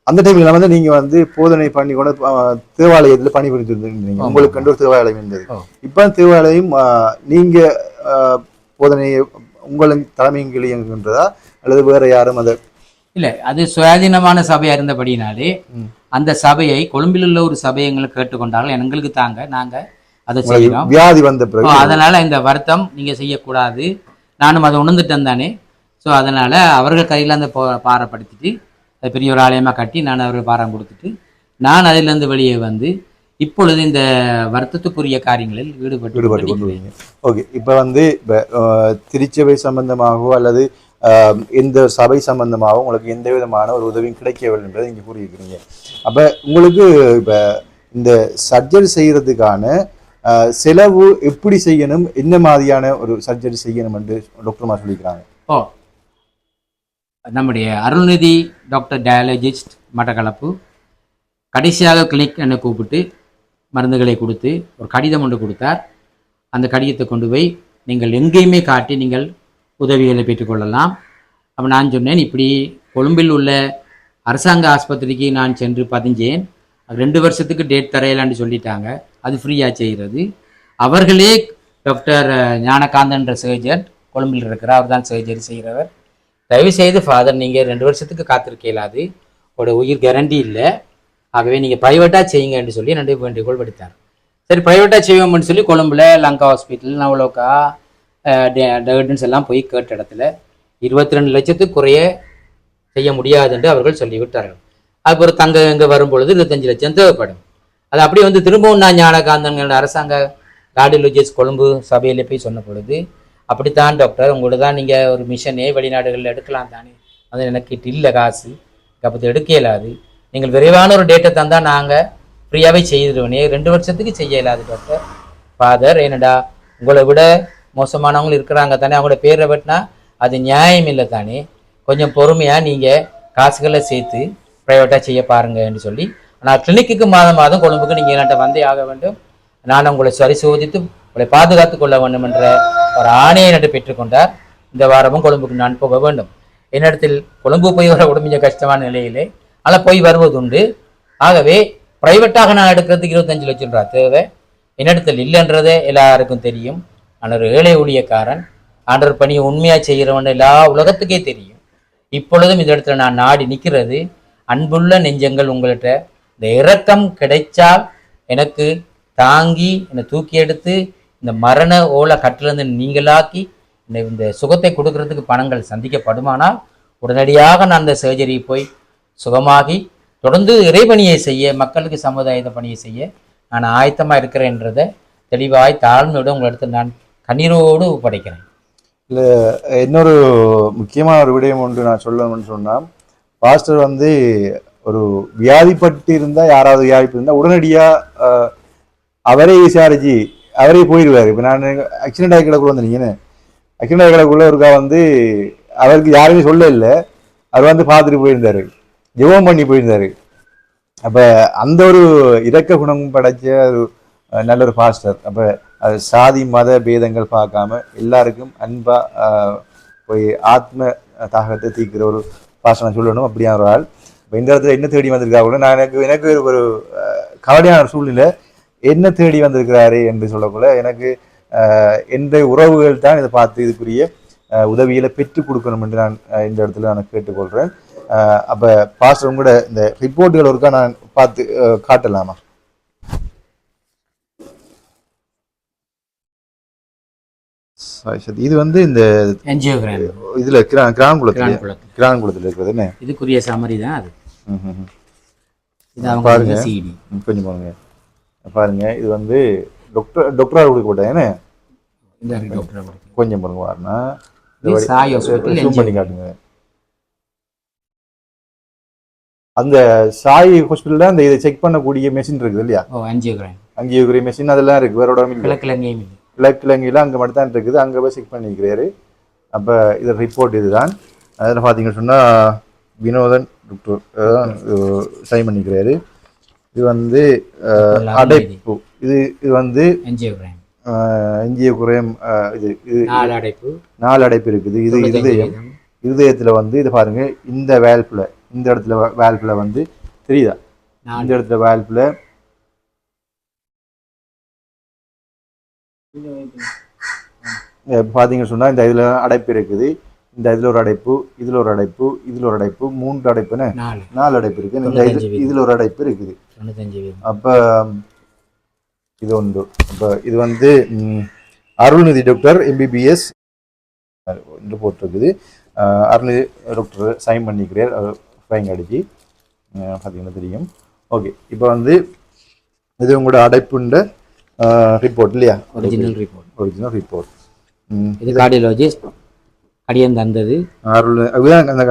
அந்த டைம்ல வந்து நீங்க வந்து போதனை பண்ணி அஹ், தேவாலயத்துல பணி புரிந்து இருந்தீங்க ஆமா. உங்களுக்கு கண்டு ஒரு தேவாலயம் இருந்தது. இப்ப தேவாலயம் அஹ், நீங்க அஹ், போதனை உங்களின் தலைமையின் கீழ் இயங்குகின்றதா அல்லது வேற யாரும் அதை இல்ல அது சுயாதீனமான சபையா இருந்தபடினாலே. அந்த சபையை கொழும்பில் உள்ள ஒரு சபையை எங்களை கேட்டுக்கொண்டார்கள் எங்களுக்கு தாங்க நாங்க அதை செய்யறோம் வியாதி வந்த பிறகு அதனால இந்த வருத்தம் நீங்க செய்யக்கூடாது. நானும் அதை உணர்ந்துட்டேன் தானே ஸோ அதனால அவர்கள் கையில் அந்த பாரப்படுத்திட்டு அது பெரிய ஒரு ஆலயமா கட்டி நான் அவர்கள் பாரம் கொடுத்துட்டு நான் அதிலிருந்து வெளியே வந்து இப்பொழுது இந்த வருத்தத்துக்குரிய காரியங்களில் ஈடுபட்டு ஈடுபட்டு கொண்டு கொண்டிருக்கிறேன். வரீங்க ஓகே இப்போ வந்து இப்போ திருச்சபை சம்பந்தமாகவோ அல்லது எந்த சபை சம்பந்தமாகவோ உங்களுக்கு எந்த விதமான ஒரு உதவியும் கிடைக்கவில்லை என்பதை இங்கே புரியுக்கிறீங்க அப்போ உங்களுக்கு இப்போ இந்த சர்ஜரி செய்யறதுக்கான அஹ், செலவு எப்படி செய்யணும்? என்ன மாதிரியான ஒரு சர்ஜரி செய்யணும் என்று டாக்டர்மா சொல்லிக்கிறாங்க ஓ நம்முடைய அருள்நிதி டாக்டர் டயாலஜிஸ்ட் மட்டக்களப்பு கடைசியாக கிளினிக் என்னை கூப்பிட்டு மருந்துகளை கொடுத்து ஒரு கடிதம் ஒன்று கொடுத்தார். அந்த கடிதத்தை கொண்டு போய் நீங்கள் எங்கேயுமே காட்டி நீங்கள் உதவிகளை பெற்றுக்கொள்ளலாம் அப்போ நான் சொன்னேன் இப்படி கொழும்பில் உள்ள அரசாங்க ஆஸ்பத்திரிக்கு நான் சென்று பதிஞ்சேன். ரெண்டு வருஷத்துக்கு டேட் தரையலான்னு சொல்லிட்டாங்க. அது ஃப்ரீயாக செய்கிறது அவர்களே டாக்டர் ஞானகாந்தன்ற சர்ஜன் கொழும்பில் இருக்கிறார். அவர் தான் சர்ஜரி செய்கிறவர் தயவு செய்து ஃபாதர் நீங்கள் ரெண்டு வருஷத்துக்கு காத்திருக்கலாது உங்களோட உயிர் கேரண்டி இல்லை. ஆகவே நீங்கள் ப்ரைவேட்டாக செய்யுங்கன்னு சொல்லி ரெண்டு வேண்டுகோள் விடுத்தார். சரி ப்ரைவேட்டாக செய்வோம்னு சொல்லி கொழும்புல லங்கா ஹாஸ்பிட்டல் நவலோக்கா டர்டன்ஸ் எல்லாம் போய் கேட்ட இடத்துல இருபத்தி ரெண்டு லட்சத்துக்கு குறைய செய்ய முடியாது என்று அவர்கள் சொல்லிவிட்டார்கள். அப்புறம் தங்க இங்கே வரும்பொழுது இருபத்தஞ்சு லட்சம் தேவைப்படும். அது அப்படியே வந்து திரும்பவும் நான் ஞானகாந்தங்களோட அரசாங்க கார்டியோலஜிஸ்ட் கொழும்பு சபையில் போய் சொன்ன பொழுது அப்படித்தான் டாக்டர் உங்களோட தான் நீங்கள் ஒரு மிஷனே வெளிநாடுகளில் எடுக்கலாம் தானே? அது எனக்கு இல்லை காசு. அப்போ எடுக்க இயலாது நீங்கள் விரைவான ஒரு டேட்டை தந்தால் நாங்கள் ஃப்ரீயாகவே செய்திருவனே. ரெண்டு வருஷத்துக்கு செய்ய இயலாது டாக்டர் ஃபாதர் என்னடா உங்களை விட மோசமானவங்களும் இருக்கிறாங்க தானே? அவங்களோட பேரை வெட்டினா அது நியாயம் இல்லை தானே? கொஞ்சம் பொறுமையாக நீங்கள் காசுகளை சேர்த்து ப்ரைவேட்டாக செய்ய பாருங்க என்று சொல்லி ஆனால் கிளினிக்கு மாதம் மாதம் கொழும்புக்கு நீங்கள் என்கிட்ட வந்தே ஆக வேண்டும். நான் உங்களை சரிசோதித்து உங்களை பாதுகாத்து கொள்ள வேண்டும் என்ற ஒரு ஆணையை நட்டு பெற்றுக்கொண்டார் இந்த வாரமும் கொழும்புக்கு நான் போக வேண்டும். என்னிடத்தில் கொழும்பு போய் வர உடம்பு கஷ்டமான நிலையிலே ஆனால் போய் வருவதுண்டு ஆகவே பிரைவேட்டாக நான் எடுக்கிறதுக்கு இருபத்தஞ்சு லட்சம் ரூபா தேவை. என்னிடத்தில் இல்லைன்றதே எல்லாருக்கும் தெரியும். ஆனால் ஒரு ஏழை ஊழியக்காரன். ஆண்டர் பணியை உண்மையாக செய்கிறவன் எல்லா உலகத்துக்கே தெரியும். இப்பொழுதும் இந்த இடத்துல நான் நாடி நிற்கிறது. அன்புள்ள நெஞ்சங்கள் உங்கள்கிட்ட இந்த இரக்கம் கிடைச்சால் எனக்கு தாங்கி என்னை தூக்கி எடுத்து இந்த மரண ஓலை கட்டிலிருந்து நீங்களாக்கி இந்த இந்த சுகத்தை கொடுக்கறதுக்கு பணங்கள் சந்திக்கப்படுமானால் உடனடியாக நான் அந்த சர்ஜரி போய் சுகமாகி தொடர்ந்து இறைபணியை செய்ய மக்களுக்கு சமுதாயத்தை பணியை செய்ய நான் ஆயத்தமாக இருக்கிறேன்றதை தெளிவாய் தாழ்மையோடு உங்களிடத்தில் நான் கண்ணீரோடு படைக்கிறேன் இன்னொரு முக்கியமான ஒரு விடயம் ஒன்று நான் சொல்லணும்னு சொன்னால் பாஸ்டர் வந்து ஒரு வியாதிப்பட்டு இருந்தால் யாராவது வியாதிப்பட்டு இருந்தால் உடனடியாக அவரே விசாரிச்சு அவரே போயிடுவாரு இப்போ நான் ஆக்சிடென்ட் ஆகி கிடக்குள்ள வந்து ஆக்சிடென்ட் ஆகி கிடக்குள்ள ஒருக்கா வந்து அவருக்கு யாருமே சொல்ல இல்லை. அவர் வந்து பார்த்துட்டு போயிருந்தாரு. ஜெபம் பண்ணி போயிருந்தாரு. அப்போ அந்த ஒரு இறக்க குணம் படைச்ச ஒரு நல்ல ஒரு பாஸ்டர். அப்போ அது சாதி மத பேதங்கள் பார்க்காம எல்லாருக்கும் அன்பாக போய் ஆத்ம தாகத்தை தீர்க்கிற ஒரு பாசனம் நான் சொல்லணும் அப்படியா ஒரு ஆள். இப்போ இந்த இடத்துல என்ன தேடி வந்திருக்கா கூட நான் எனக்கு எனக்கு ஒரு கவலையான சூழ்நிலை. என்ன தேடி வந்திருக்கிறாரு என்று சொல்லக்குள்ள எனக்கு எந்த உறவுகள் தான் இதை பார்த்து இதுக்குரிய உதவியில் உதவிகளை பெற்றுக் கொடுக்கணும் என்று நான் இந்த இடத்துல நான் கேட்டுக்கொள்கிறேன் அப்போ பாஸ்டரும் பாஸ்டர் உங்களோட இந்த ரிப்போர்ட்டுகள் ஒருக்கா நான் பார்த்து காட்டலாமா? சரி. இது வந்து இந்த என்ஜியோகிராம் இதுல கிரா கிராங்குளத்துல கிராங்குளத்துல இருக்கிறது என்ன? இதுக்குரிய சமரி தான் அது. பாருங்க. கொஞ்சம் பாருங்க. பாருங்க இது வந்து டாக்டர் டாக்டரா கொடுக்க போட்டேன் என்ன. கொஞ்சம் பாருங்க வாருனா. இது சாய் ஹாஸ்பிட்டல் ஜூம் பண்ணி காட்டுங்க. அந்த சாய் ஹாஸ்பிட்டல்ல அந்த இதை செக் பண்ணக்கூடிய மெஷின் இருக்குது இல்லையா? அங்கே இருக்கிற மெஷின் அதெல்லாம் இருக்கு வேற கிழக்கில் எங்கேயும் இல்லை. கிழக்கிழங்கையில் அங்கே மட்டும் தான் இருக்குது. அங்கே போய் செக் பண்ணிக்கிறாரு. அப்போ இது ரிப்போர்ட் இதுதான். அதில் பார்த்தீங்கன்னு சொன்னால் வினோதன் டாக்டர் சைன் பண்ணிக்கிறாரு. இது வந்து அடைப்பு. இது இது வந்து இஞ்சிய குறையம் இது இது நாலு அடைப்பு. நாலு அடைப்பு இருக்குது. இது இருதயம். இருதயத்தில் வந்து இது பாருங்க இந்த வேல்ஃபில் இந்த இடத்துல வேல்ஃபில் வந்து தெரியுதா இந்த இடத்துல வேல்ஃபில் பார்த்தீங்கன்னு சொன்னால் இந்த இதில் அடைப்பு இருக்குது. இந்த இதில் ஒரு அடைப்பு இதில் ஒரு அடைப்பு இதில் ஒரு அடைப்பு மூன்று அடைப்புன்னு நாலு. அடைப்பு இருக்குது இந்த இது. இதில் ஒரு அடைப்பு இருக்குது. அப்போ இது உண்டு அப்போ இது வந்து அருள்நிதி டாக்டர் எம்பிபிஎஸ் என்று போட்டிருக்குது. அருள்நிதி டாக்டர் சைன் பண்ணிக்கிறார். ஃபைன் அடிச்சு. பார்த்தீங்கன்னா தெரியும். ஓகே இப்போ வந்து இது உங்களோட அடைப்புண்ட ரிப்போர்ட் இல்லையா? ஒரிஜினல் ரிப்போர்ட் ஒரிஜினல் ரிப்போர்ட் இது கார்டியாலஜிஸ்ட் கடியம் தந்தது. அருள் அந்த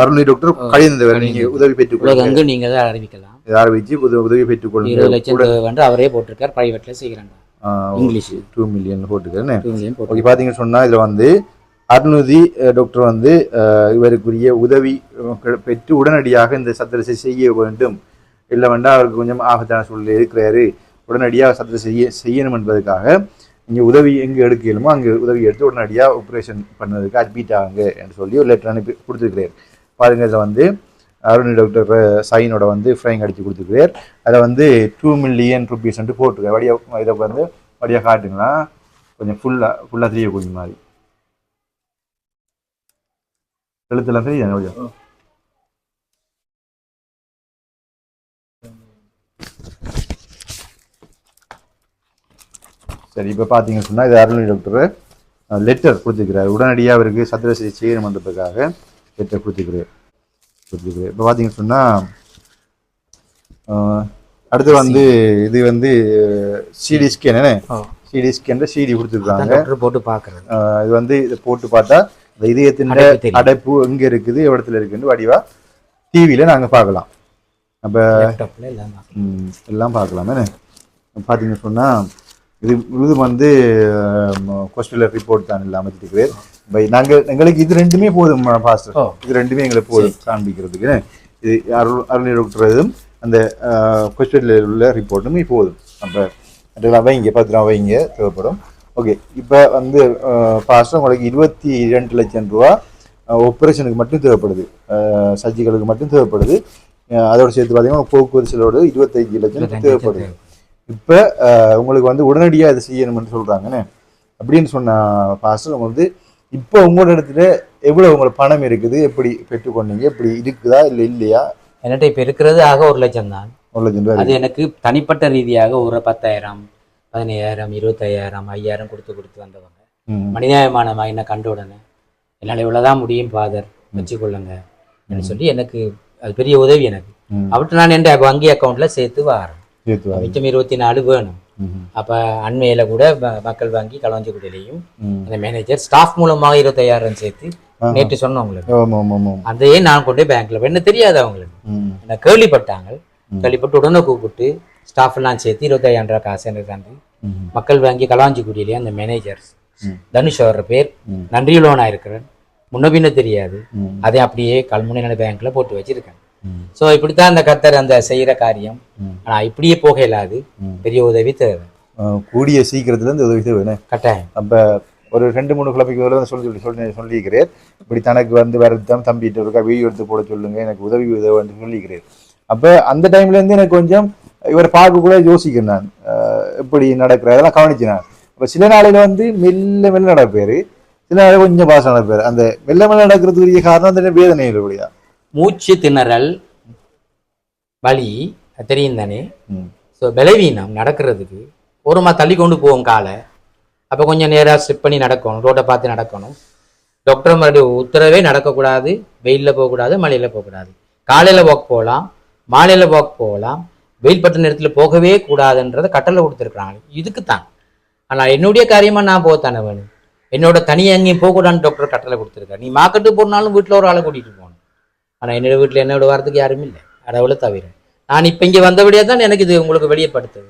அருள்நிதி டாக்டர் கழிந்தவர் நீங்கள் உதவி பெற்றுக்கொள்ள உலகங்கு நீங்க தான் அறிவிக்கலாம். ஆரம்பிச்சு உதவி உதவி பெற்றுக்கொள்ளுங்க இருபது லட்சம் வந்து அவரே போட்டிருக்கார் பிரைவேட்ல செய்கிறாங்க. இங்கிலீஷ். டூ மில்லியன் போட்டுக்கிறேன் டூ மில்லியன் போட்டு ஓகே பார்த்தீங்கன்னு சொன்னால் இதில் வந்து அஹ், டாக்டர் வந்து இவருக்குரிய உதவி பெற்று உடனடியாக இந்த சத்திரத்தை செய்ய வேண்டும். இல்லை வேண்டாம் அவருக்கு கொஞ்சம் ஆபத்தான சூழ்நிலை இருக்கிறாரு. உடனடியாக சத்திரம் செய்ய செய்யணும் என்பதற்காக இங்கே உதவி எங்கே எடுக்கலுமோ அங்கே உதவி எடுத்து உடனடியாக ஆப்ரேஷன் பண்ணதுக்கு அட்மிட் ஆகுங்க என்று சொல்லி ஒரு லெட்டர் அனுப்பி கொடுத்துருக்கிறேன் பாருங்க இதில் வந்து அருண் டாக்டர் சைனோட வந்து ஃப்ரைங் அடித்து கொடுத்துருக்கிறார். அதை வந்து டூ மில்லியன் ருபீஸ் போட்டிருக்காரு. வடியாக இதை வந்து வடியாக காட்டுங்களா? கொஞ்சம் ஃபுல்லாக ஃபுல்லாக தெரியக்கூடிய மாதிரி. எழுத்துலாம் தெரியுது கொஞ்சம் சரி இப்போ பார்த்தீங்கன்னு சொன்னால் இது அருள்நிதி டாக்டர் லெட்டர் கொடுத்துருக்கிறார். உடனடியாக அவருக்கு சத்திர சிகிச்சை செய்யணுன்றதுக்காக லெட்டர் கொடுத்துருக்கிறார். கொடுத்துருக்கிறார். இப்போ பார்த்தீங்கன்னு சொன்னால் அடுத்து வந்து இது வந்து சிடி ஸ்கேன் என்ன. சிடி ஸ்கேன் சிடி கொடுத்துருக்காங்க. போட்டு ஆஹ் இது வந்து இதை போட்டு பார்த்தா இந்த இதயத்தின் அடைப்பு எங்க இருக்குது இடத்துல இருக்குன்னு வடிவா டிவியில நாங்க பார்க்கலாம். அப்ப லேப்டாப்ல எல்லாம் ம், எல்லாம் பார்க்கலாம். என்ன? பார்த்தீங்கன்னு சொன்னா இது இது வந்து ஹாஸ்பிட்டல் ரிப்போர்ட் தான் இல்லாமல் இருக்கிறேன் பை நாங்கள் எங்களுக்கு இது ரெண்டுமே போதும் பாஸ்டர். இது ரெண்டுமே எங்களுக்கு போதும் காண்பிக்கிறதுக்கு. இது அருள் அருள் டாக்டர் அந்த ஹாஸ்பிட்டலில் உள்ள ரிப்போர்ட்டுமே போதும். அதெல்லாம் வைங்க பத்திரம் வைங்க தேவைப்படும். ஓகே இப்போ வந்து பாஸ்டர் உங்களுக்கு இருபத்தி ரெண்டு லட்சம் ரூபா ஆப்ரேஷனுக்கு மட்டும் தேவைப்படுது. சர்ஜிக்கலுக்கு மட்டும் தேவைப்படுது. அதோட சேர்த்து பார்த்தீங்கன்னா போக்குவரத்து செலவோட இருபத்தஞ்சு லட்சம் தேவைப்படுது. இப்போ உங்களுக்கு வந்து உடனடியாக இது செய்யணும்னு சொல்கிறாங்கண்ணே அப்படின்னு சொன்ன பாஸ்டர் உங்களுக்கு வந்து இப்போ உங்களோட இடத்துல எவ்வளோ உங்களுக்கு பணம் இருக்குது? எப்படி பெற்றுக்கொண்டீங்க? எப்படி இருக்குதா? இல்லை இல்லையா? என்கிட்ட இப்ப இருக்கிறது ஆக ஒரு லட்சம் தான். ஒரு லட்சம் ரூபாய் அது எனக்கு தனிப்பட்ட ரீதியாக ஒரு பத்தாயிரம் பதினையாயிரம் இருபத்தாயிரம் ஐயாயிரம் கொடுத்து கொடுத்து வந்தவங்க. ம். மனிதாயமானமா என்ன கண்ட உடனே என்னால் இவ்வளோதான் முடியும் ஃபாதர் வச்சுக்கொள்ளுங்க. அப்படின்னு சொல்லி எனக்கு அது பெரிய உதவி எனக்கு. அவர்கிட்ட நான் என் வங்கி அக்கௌண்ட்ல சேர்த்து வாரேன். மிச்சம் இருபத்தி நாலு வேணும். அப்ப அண்மையில கூட மக்கள் வங்கி களவஞ்சிக்குடியிலையும். அந்த மேனேஜர் ஸ்டாஃப் மூலமாக இருபத்தையாயிரம் சேர்த்து. நேற்று சொன்னோம் உங்களுக்கு அதையே நான் கொண்டு பேங்க்ல என்ன தெரியாது அவங்களுக்கு. என்ன கேள்விப்பட்டாங்க கேள்விப்பட்டு உடனே கூப்பிட்டு ஸ்டாஃப் எல்லாம் சேர்த்து இருபத்தையாயிரம் ரூபாய் காசு எனக்கு தந்து. மக்கள் வங்கி களவாஞ்சிக்குடியிலேயே அந்த மேனேஜர்ஸ் ம். தனுஷ் அவர் பேர். நன்றியுள்ளவனா இருக்கிறேன் முன்ன பின்ன தெரியாது. அதை அப்படியே கல்முனை பேங்க்ல போட்டு வச்சிருக்கேன். ஸோ இப்படித்தான் அந்த கத்தர் அந்த செய்யற காரியம். ஆனா இப்படியே போக இயலாது ம். பெரிய உதவி தேவை. கூடிய சீக்கிரத்துல இந்த உதவி தேவை கட்டாயம். அப்ப ஒரு ரெண்டு மூணு கிழமைக்கு முதல்ல சொல்லி சொல்லி சொல்லி சொல்லியிருக்கிறேன் இப்படி தனக்கு வந்து வருத்தம் தம்பிட்டு இருக்கா வீடியோ எடுத்து போட சொல்லுங்க எனக்கு உதவி உதவி சொல்லிக்கிறேன். அப்ப அந்த டைம்ல இருந்து எனக்கு கொஞ்சம் இவரை பார்க்க கூட யோசிக்கிறேன் நான். எப்படி நடக்கிற அதெல்லாம் கவனிச்சேன் நான் அப்ப சில நாளையில வந்து மெல்ல மெல்ல நடப்பாரு. சில நாள் கொஞ்சம் பாசம் நடப்பாரு. அந்த மெல்ல மெல்ல நடக்கிறதுக்குரிய காரணம் அந்த வேதனை இல்லையா மூச்சு திணறல் வலி தெரியும் தானே. ஸோ பலவீனம் நடக்கிறதுக்கு ஓரமா தள்ளி கொண்டு போகும் காலை. அப்போ கொஞ்சம் நேராக ஸ்லிப் பண்ணி நடக்கணும் ரோட்டை பார்த்து நடக்கணும். டாக்டர் மறுபடியும் உத்தரவே நடக்கக்கூடாது வெயிலில் போகக்கூடாது மழையில் போகக்கூடாது. காலையில் வாக் போகலாம் மாலையில் வாக் போகலாம் வெயில் பட்ட நேரத்தில் போகவே கூடாதுன்றதை கட்டளை கொடுத்துருக்குறாங்க. இதுக்கு தான் ஆனால் என்னுடைய காரியமாக நான் போகத்தானே வேணும்? என்னோட தனியாக எங்கேயும் போகக்கூடாதுன்னு டாக்டர் கட்டளை கொடுத்துருக்காரு. நீ மார்க்கெட்டு போனாலும் வீட்டில் ஒரு ஆளை கூட்டிகிட்டு போகணும் ஆனால் என்னோட வீட்டில் என்னோட வரதுக்கு யாரும் இல்லை. கடவுளை தவிர. நான் இப்போ இங்கே வந்தபடியே தான் எனக்கு இது உங்களுக்கு வெளியப்படுத்துது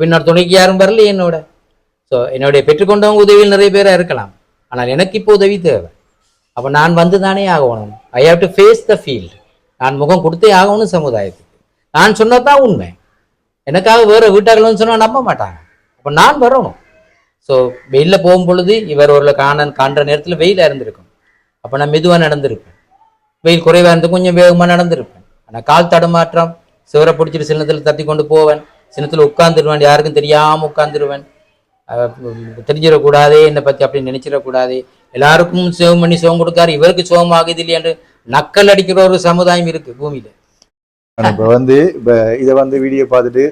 பின்னர் துணைக்கு யாரும் வரல என்னோட. ஸோ என்னுடைய பெற்றுக்கொண்டவங்க உதவியில் நிறைய பேராக இருக்கலாம். ஆனால் எனக்கு இப்போ உதவி தேவை. அப்போ நான் வந்து தானே ஆகணும். I have to face the field நான் முகம் கொடுத்தே ஆகணும் சமுதாயத்துக்கு. நான் சொன்னதான் உண்மை. எனக்காக வேறு வீட்டார்களும் சொன்னா நம்ப மாட்டாங்க. அப்போ நான் வரணும். ஸோ வெயிலில் போகும் பொழுது இவர் ஒரு காண காண்ற நேரத்தில் வெயிலாக இருந்திருக்கும். அப்போ நான் மெதுவாக நடந்திருப்பேன். வெயில் குறைவாக இருந்து கொஞ்சம் வேகமாக நடந்திருப்பேன். ஆனால் கால் தடுமாற்றம் சிவரை பிடிச்சிட்டு சின்னத்தில் தட்டி கொண்டு போவேன். சின்னத்தில் உட்காந்துருவேன் யாருக்கும் தெரியாமல் உட்காந்துருவேன் தெரிஞ்சிடக்கூடாதே. என்னை பற்றி அப்படி நினச்சிடக்கூடாது. எல்லாருக்கும் சிவம் பண்ணி சிவம் கொடுக்காரு. இவருக்கு சிவம் ஆகுது இல்லையான்னு நக்கல் அடிக்கிற ஒரு சமுதாயம் இருக்குது பூமியில். இப்போ வந்து இப்போ இதை வந்து வீடியோ பார்த்துட்டு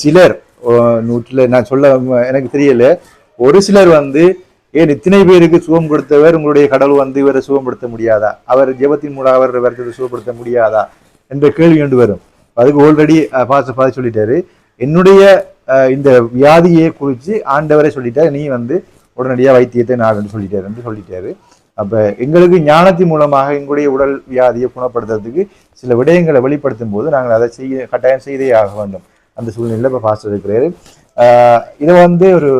சிலர் நூற்றில் நான் சொல்ல எனக்கு தெரியல. ஒரு சிலர் வந்து ஏன் இத்தனை பேருக்கு சுகம் கொடுத்தவர் உங்களுடைய கடவுள் வந்து இவரை சுகப்படுத்த முடியாதா? அவர் ஜெபத்தின் மூலம் அவர் வருத்தத்தை சுகப்படுத்த முடியாதா? என்ற கேள்வி கொண்டு வரும். அதுக்கு ஆல்ரெடி பாச பாதி சொல்லிட்டாரு. என்னுடைய இந்த வியாதியை குறித்து ஆண்டவரை சொல்லிட்டார். நீ வந்து உடனடியாக வைத்தியத்தை நாடுன்னு சொல்லிட்டாரு என்று சொல்லிட்டாரு. அப்போ எங்களுக்கு ஞானத்தின் மூலமாக எங்களுடைய உடல் வியாதியை குணப்படுத்துறதுக்கு சில விடயங்களை வெளிப்படுத்தும் போது நாங்கள் அதை செய்ய கட்டாயம் செய்தே ஆக வேண்டும். அந்த சூழ்நிலையில் இப்போ பாஸ்டர் இருக்கிறாரு. இதை வந்து ஒரு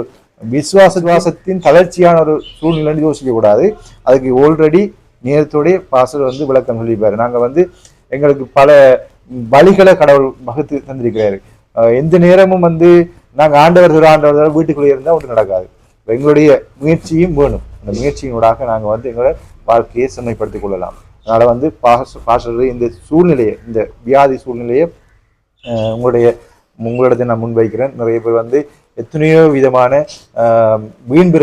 விசுவாச விசுவாசத்தின் தளர்ச்சியான ஒரு சூழ்நிலைன்னு யோசிக்கக்கூடாது அதுக்கு ஆல்ரெடி நேரத்தோடய பாசல் வந்து விளக்கம் சொல்லியிருப்பாரு. நாங்கள் வந்து எங்களுக்கு பல வழிகளை கடவுள் வகுத்து தந்திருக்கிறாரு. எந்த நேரமும் வந்து நாங்கள் ஆண்டவர் திரு ஆண்டவர் வீட்டுக்குள்ளே இருந்தால் ஒன்று நடக்காது. எங்களுடைய முயற்சியும் வேணும். அந்த முயற்சியினூடாக நாங்கள் வந்து எங்களோட வாழ்க்கையை செம்மைப்படுத்திக் கொள்ளலாம். அதனால் வந்து பாச பாஸ்டர் இந்த சூழ்நிலையை இந்த வியாதி சூழ்நிலையை உங்களுடைய உங்களிடத்தை நான் முன்வைக்கிறேன். நிறைய பேர் வந்து எத்தனையோ விதமான வீண்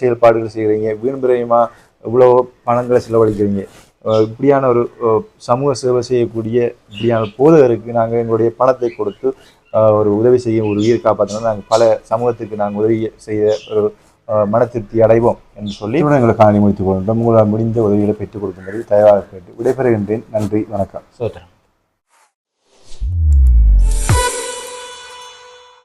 செயல்பாடுகள் செய்கிறீங்க. வீண் விரயமா இவ்வளோ பணங்களை செலவழிக்கிறீங்க. இப்படியான ஒரு சமூக சேவை செய்யக்கூடிய இப்படியான போதகருக்கு நாங்கள் எங்களுடைய பணத்தை கொடுத்து ஒரு உதவி செய்ய ஒரு உயிர் காப்பாற்றணும் நாங்கள் பல சமூகத்துக்கு நாங்கள் உதவி செய்ய ஒரு மன திருப்தி அடைவோம் என்று சொல்லி இவனை எங்களை காணி முடித்துக் கொண்டோம் உங்களால் முடிந்த உதவிகளை பெற்றுக் கொடுக்கும்படி தயாராக கேட்டு விடைபெறுகின்றேன். நன்றி. வணக்கம். சோத்திரம்